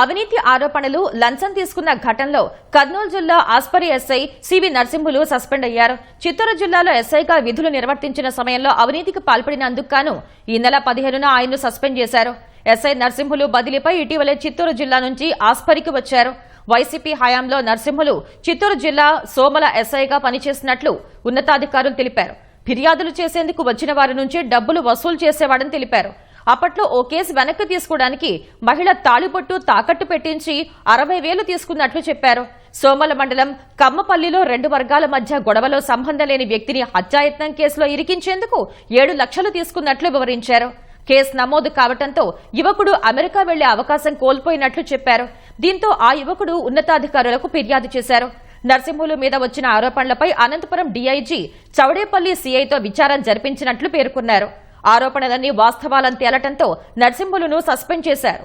అవినీతి ఆరోపణలు లంచం తీసుకున్న ఘటనలో కర్నూలు జిల్లా Aspari SI CV Narasimhulu suspend అయ్యారు. చిత్తూరు జిల్లాలో ఎస్ఐగా విధులు నిర్వర్తించిన సమయంలో అవినీతికి పాల్పడినందుకు గాను ఈ నెల పదిహేనున ఆయన్ను సస్పెండ్ చేశారు. ఎస్ఐ నరసింహులు బదిలీపై ఇటీవలే చిత్తూరు జిల్లా నుంచి ఆస్పరికి వచ్చారు. వైసీపీ హయాంలో నరసింహులు చిత్తూరు జిల్లా సోమల ఎస్ఐగా పనిచేసినట్లు ఉన్నతాధికారులు తెలిపారు. ఫిర్యాదులు చేసేందుకు వచ్చిన వారి నుంచి డబ్బులు వసూలు చేసేవాడని తెలిపారు. అప్పట్లో ఓ కేసు వెనక్కి తీసుకోవడానికి మహిళ తాళిబొట్టు తాకట్టు పెట్టించి అరవై వేలు తీసుకున్నట్లు చెప్పారు. సోమల మండలం కమ్మపల్లిలో రెండు వర్గాల మధ్య గొడవలో సంబంధం లేని వ్యక్తిని హత్యాయత్నం కేసులో ఇరికించేందుకు ఏడు లక్షలు తీసుకున్నట్లు వివరించారు. కేసు నమోదు కావడంతో యువకుడు అమెరికా వెళ్ళే అవకాశం కోల్పోయినట్లు చెప్పారు. దీంతో ఆ యువకుడు ఉన్నతాధికారులకు ఫిర్యాదు చేశారు. నర్సింహులు మీద వచ్చిన ఆరోపణలపై అనంతపురం డీఐజీ చౌడేపల్లి సీఐతో విచారం జరిపించినట్లు పేర్కొన్నారు. ఆరోపణలన్నీ వాస్తవాలని తేలటంతో నర్సింహులను సస్పెండ్ చేశారు.